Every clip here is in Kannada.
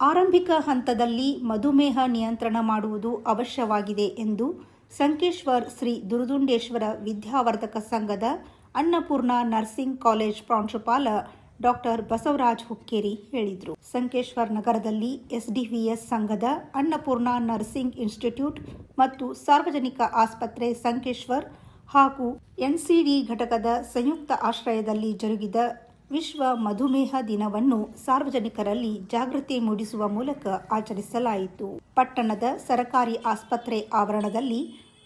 ಆರಂಭಿಕ ಹಂತದಲ್ಲಿ ಮಧುಮೇಹ ನಿಯಂತ್ರಣ ಮಾಡುವುದು ಅವಶ್ಯವಾಗಿದೆ ಎಂದು ಸಂಕೇಶ್ವರ್ ಶ್ರೀ ದುರುದುಂಡೇಶ್ವರ ವಿದ್ಯಾವರ್ಧಕ ಸಂಘದ ಅನ್ನಪೂರ್ಣ ನರ್ಸಿಂಗ್ ಕಾಲೇಜ್ ಪ್ರಾಂಶುಪಾಲ ಡಾಕ್ಟರ್ ಬಸವರಾಜ್ ಹುಕ್ಕೇರಿ ಹೇಳಿದರು. ಸಂಕೇಶ್ವರ್ ನಗರದಲ್ಲಿ ಎಸ್ಡಿವಿಎಸ್ ಸಂಘದ ಅನ್ನಪೂರ್ಣ ನರ್ಸಿಂಗ್ ಇನ್ಸ್ಟಿಟ್ಯೂಟ್ ಮತ್ತು ಸಾರ್ವಜನಿಕ ಆಸ್ಪತ್ರೆ ಸಂಕೇಶ್ವರ್ ಹಾಗೂ ಎನ್ಸಿಡಿ ಘಟಕದ ಸಂಯುಕ್ತ ಆಶ್ರಯದಲ್ಲಿ ಜರುಗಿದ ವಿಶ್ವ ಮಧುಮೇಹ ದಿನವನ್ನು ಸಾರ್ವಜನಿಕರಲ್ಲಿ ಜಾಗೃತಿ ಮೂಡಿಸುವ ಮೂಲಕ ಆಚರಿಸಲಾಯಿತು. ಪಟ್ಟಣದ ಸರಕಾರಿ ಆಸ್ಪತ್ರೆ ಆವರಣದಲ್ಲಿ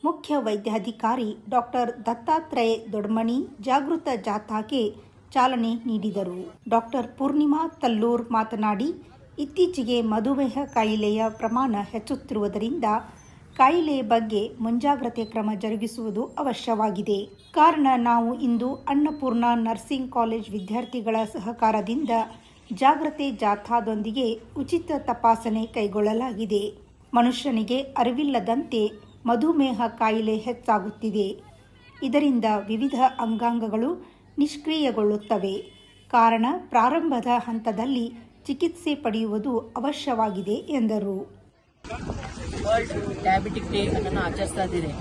ಮುಖ್ಯ ವೈದ್ಯಾಧಿಕಾರಿ ಡಾಕ್ಟರ್ ದತ್ತಾತ್ರೇಯ ದೊಡ್ಮಣಿ ಜಾಗೃತ ಜಾಥಾಕ್ಕೆ ಚಾಲನೆ ನೀಡಿದರು. ಡಾಕ್ಟರ್ ಪೂರ್ಣಿಮಾ ತಲ್ಲೂರ್ ಮಾತನಾಡಿ, ಇತ್ತೀಚೆಗೆ ಮಧುಮೇಹ ಕಾಯಿಲೆಯ ಪ್ರಮಾಣ ಹೆಚ್ಚುತ್ತಿರುವುದರಿಂದ ಕಾಯಿಲೆ ಬಗ್ಗೆ ಮುಂಜಾಗ್ರತೆ ಕ್ರಮ ಜರುಗಿಸುವುದು ಅವಶ್ಯವಾಗಿದೆ. ಕಾರಣ ನಾವು ಇಂದು ಅನ್ನಪೂರ್ಣ ನರ್ಸಿಂಗ್ ಕಾಲೇಜ್ ವಿದ್ಯಾರ್ಥಿಗಳ ಸಹಕಾರದಿಂದ ಜಾಗ್ರತೆ ಜಾಥಾದೊಂದಿಗೆ ಉಚಿತ ತಪಾಸಣೆ ಕೈಗೊಳ್ಳಲಾಗಿದೆ. ಮನುಷ್ಯನಿಗೆ ಅರಿವಿಲ್ಲದಂತೆ ಮಧುಮೇಹ ಕಾಯಿಲೆ ಹೆಚ್ಚಾಗುತ್ತಿದೆ. ಇದರಿಂದ ವಿವಿಧ ಅಂಗಾಂಗಗಳು ನಿಷ್ಕ್ರಿಯಗೊಳ್ಳುತ್ತವೆ. ಕಾರಣ ಪ್ರಾರಂಭದ ಹಂತದಲ್ಲಿ ಚಿಕಿತ್ಸೆ ಪಡೆಯುವುದು ಅವಶ್ಯವಾಗಿದೆ ಎಂದರು. ವರ್ಲ್ಡ್ ಡಯಾಬಿಟಿಕ್ ಡೇ ಅನ್ನು ಆಚರಿಸ್ತಾ ಇದ್ದೀರಿ.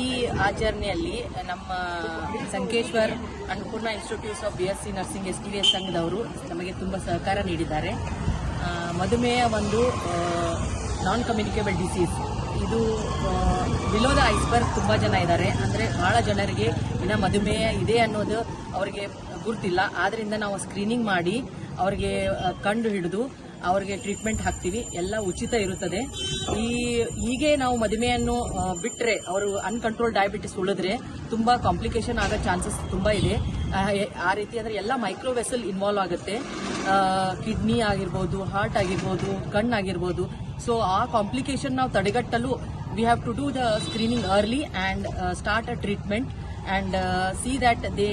ಈ ಆಚರಣೆಯಲ್ಲಿ ನಮ್ಮ Sankeshwar Annapurna institutes of B S C nursing S V S ಸಂಘದವರು ನಮಗೆ ತುಂಬ ಸಹಕಾರ ನೀಡಿದ್ದಾರೆ. ಮಧುಮೇಹ ಒಂದು ನಾನ್ ಕಮ್ಯುನಿಕೇಬಲ್ ಡಿಸೀಸ್ ಇದು ಬಿಲೋ ದ ಐಸ್ಬರ್ಗ್ ತುಂಬ ಜನ ಇದ್ದಾರೆ. ಅಂದರೆ ಬಹಳ ಜನರಿಗೆ ಇನ್ನು ಮಧುಮೇಹ ಇದೆ ಅನ್ನೋದು ಅವರಿಗೆ ಗುರ್ತಿಲ್ಲ. ಆದ್ದರಿಂದ ನಾವು ಸ್ಕ್ರೀನಿಂಗ್ ಮಾಡಿ ಅವರಿಗೆ ಕಂಡು ಹಿಡಿದು ಅವರಿಗೆ ಟ್ರೀಟ್ಮೆಂಟ್ ಹಾಕ್ತೀವಿ. ಎಲ್ಲ ಉಚಿತ ಇರುತ್ತದೆ. ಈ ಹೀಗೆ ನಾವು ಮದುವೆಯನ್ನು ಬಿಟ್ಟರೆ ಅವರು ಅನ್ಕಂಟ್ರೋಲ್ ಡಯಾಬಿಟಿಸ್ ಉಳಿದ್ರೆ ತುಂಬಾ ಕಾಂಪ್ಲಿಕೇಶನ್ ಆಗೋ ಚಾನ್ಸಸ್ ತುಂಬಾ ಇದೆ. ಆ, ರೀತಿ ಅಂದರೆ ಎಲ್ಲ ಮೈಕ್ರೋ ವೆಸಲ್ ಇನ್ವಾಲ್ವ್ ಆಗುತ್ತೆ. ಕಿಡ್ನಿ ಆಗಿರ್ಬೋದು ಹಾರ್ಟ್ ಆಗಿರ್ಬೋದು ಕಣ್ಣಾಗಿರ್ಬೋದು ಸೊ ಆ ಕಾಂಪ್ಲಿಕೇಶನ್ ನಾವು ತಡೆಗಟ್ಟಲು we have to do the screening early and start a treatment and see that they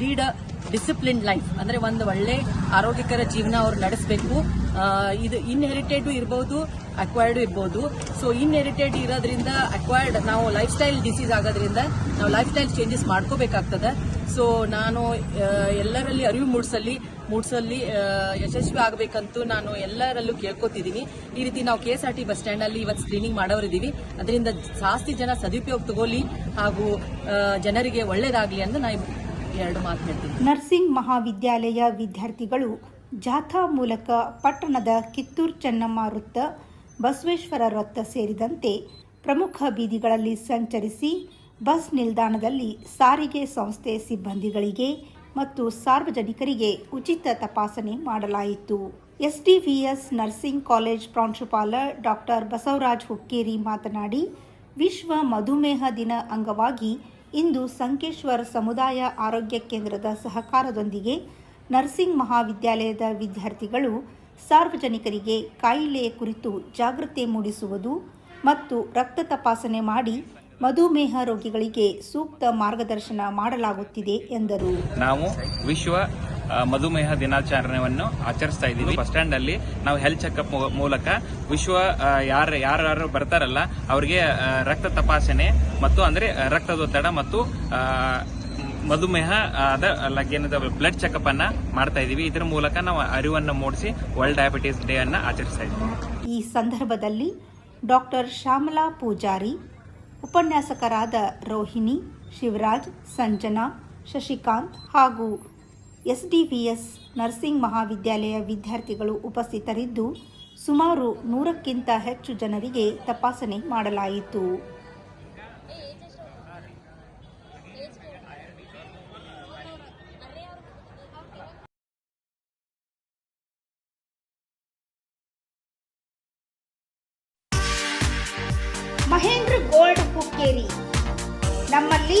lead a discipline life ಅಂದ್ರೆ ಒಂದು ಒಳ್ಳೆ ಆರೋಗ್ಯಕರ ಜೀವನ ಅವ್ರು ನಡೆಸಬೇಕು. ಇದು ಇನ್ಹೆರಿಟೆಡ್ ಇರ್ಬೋದು ಅಕ್ವೈರ್ಡ್ ಇರ್ಬೋದು. ಸೊ ಇನ್ಹೆರಿಟೆಡ್ ಇರೋದ್ರಿಂದ ಅಕ್ವೈರ್ಡ್ ನಾವು ಲೈಫ್ ಸ್ಟೈಲ್ ಡಿಸೀಸ್ ಆಗೋದ್ರಿಂದ ನಾವು ಲೈಫ್ ಸ್ಟೈಲ್ ಚೇಂಜಸ್ ಮಾಡ್ಕೋಬೇಕಾಗ್ತದೆ. ಸೊ ನಾನು ಎಲ್ಲರಲ್ಲಿ ಅರಿವು ಮೂಡಿಸಲ್ಲಿ ಮೂಡಿಸಲ್ಲಿ ಯಶಸ್ವಿ ಆಗಬೇಕಂತೂ ನಾನು ಎಲ್ಲರಲ್ಲೂ ಕೇಳ್ಕೊತಿದ್ದೀನಿ. ಈ ರೀತಿ ನಾವು K S R T bus stand ಅಲ್ಲಿ ಇವತ್ತು ಸ್ಕ್ರೀನಿಂಗ್ ಮಾಡೋರಿದ್ದೀವಿ ಅದರಿಂದ ಜಾಸ್ತಿ ಜನ ಸದುಪಯೋಗ ತಗೋಲಿ ಹಾಗೂ ಜನರಿಗೆ ಒಳ್ಳೇದಾಗಲಿ ಅಂತ ನಾನು ಎರಡು ಮಾತು ಹೇಳ್ತೀನಿ. ನರ್ಸಿಂಗ್ ಮಹಾವಿದ್ಯಾಲಯ ವಿದ್ಯಾರ್ಥಿಗಳು ಜಾಥಾ ಮೂಲಕ ಪಟ್ಟಣದ ಕಿತ್ತೂರು ಚೆನ್ನಮ್ಮ ವೃತ್ತ, ಬಸವೇಶ್ವರ ವೃತ್ತ ಸೇರಿದಂತೆ ಪ್ರಮುಖ ಬೀದಿಗಳಲ್ಲಿ ಸಂಚರಿಸಿ ಬಸ್ ನಿಲ್ದಾಣದಲ್ಲಿ ಸಾರಿಗೆ ಸಂಸ್ಥೆ ಸಿಬ್ಬಂದಿಗಳಿಗೆ ಮತ್ತು ಸಾರ್ವಜನಿಕರಿಗೆ ಉಚಿತ ತಪಾಸಣೆ ಮಾಡಲಾಯಿತು. ಎಸ್ಡಿವಿಎಸ್ ನರ್ಸಿಂಗ್ ಕಾಲೇಜ್ ಪ್ರಾಂಶುಪಾಲ ಡಾಕ್ಟರ್ ಬಸವರಾಜ್ ಹುಕ್ಕೇರಿ ಮಾತನಾಡಿ, ವಿಶ್ವ ಮಧುಮೇಹ ದಿನ ಅಂಗವಾಗಿ ಇಂದು ಸಂಕೇಶ್ವರ ಸಮುದಾಯ ಆರೋಗ್ಯ ಕೇಂದ್ರದ ಸಹಕಾರದೊಂದಿಗೆ ನರ್ಸಿಂಗ್ ಮಹಾವಿದ್ಯಾಲಯದ ವಿದ್ಯಾರ್ಥಿಗಳು ಸಾರ್ವಜನಿಕರಿಗೆ ಕಾಯಿಲೆಯ ಕುರಿತು ಜಾಗೃತಿ ಮೂಡಿಸುವುದು ಮತ್ತು ರಕ್ತ ತಪಾಸಣೆ ಮಾಡಿ ಮಧುಮೇಹ ರೋಗಿಗಳಿಗೆ ಸೂಕ್ತ ಮಾರ್ಗದರ್ಶನ ಮಾಡಲಾಗುತ್ತಿದೆ ಎಂದರು. ನಾವು ವಿಶ್ವ ಮಧುಮೇಹ ದಿನಾಚರಣೆಯನ್ನು ಆಚರಿಸ್ತಾ ಇದ್ದೀವಿ. ಬಸ್ ಸ್ಟ್ಯಾಂಡ್ ಅಲ್ಲಿ ನಾವು ಹೆಲ್ತ್ ಚೆಕಪ್ ಮೂಲಕ ವಿಶ್ವ ಯಾರು ಯಾರು ಬರ್ತಾರಲ್ಲ ಅವರಿಗೆ ರಕ್ತ ತಪಾಸಣೆ ಮತ್ತು ಅಂದ್ರೆ ರಕ್ತದೊತ್ತಡ ಮತ್ತು ಮಧುಮೇಹ ಅದ ಲಗ್ಗೇನದ ಬ್ಲಡ್ ಚೆಕಪ್ ಅನ್ನ ಮಾಡ್ತಾ ಇದೀವಿ ಇದರ ಮೂಲಕ ನಾವು ಅರಿವನ್ನು ಮೂಡಿಸಿ ವರ್ಲ್ಡ್ ಡಯಾಬಿಟಿಸ್ ಡೇ ಅನ್ನ ಆಚರಿಸ್ತಾ ಇದ್ದೀವಿ. ಈ ಸಂದರ್ಭದಲ್ಲಿ ಡಾಕ್ಟರ್ ಶ್ಯಾಮಲಾ ಪೂಜಾರಿ ಉಪನ್ಯಾಸಕರಾದ ರೋಹಿಣಿ ಶಿವರಾಜ್ ಸಂಜನಾ ಶಶಿಕಾಂತ್ ಹಾಗೂ ಎಸ್ಡಿವಿಎಸ್ ನರ್ಸಿಂಗ್ ಮಹಾವಿದ್ಯಾಲಯ ವಿದ್ಯಾರ್ಥಿಗಳು ಉಪಸ್ಥಿತರಿದ್ದು, ಸುಮಾರು ನೂರಕ್ಕಿಂತ ಹೆಚ್ಚು ಜನರಿಗೆ ತಪಾಸಣೆ ಮಾಡಲಾಯಿತು. ಮಹೇಂದ್ರ ಗೋಲ್ಡ್ ಕುಕ್ಕೇರಿ ನಮ್ಮಲ್ಲಿ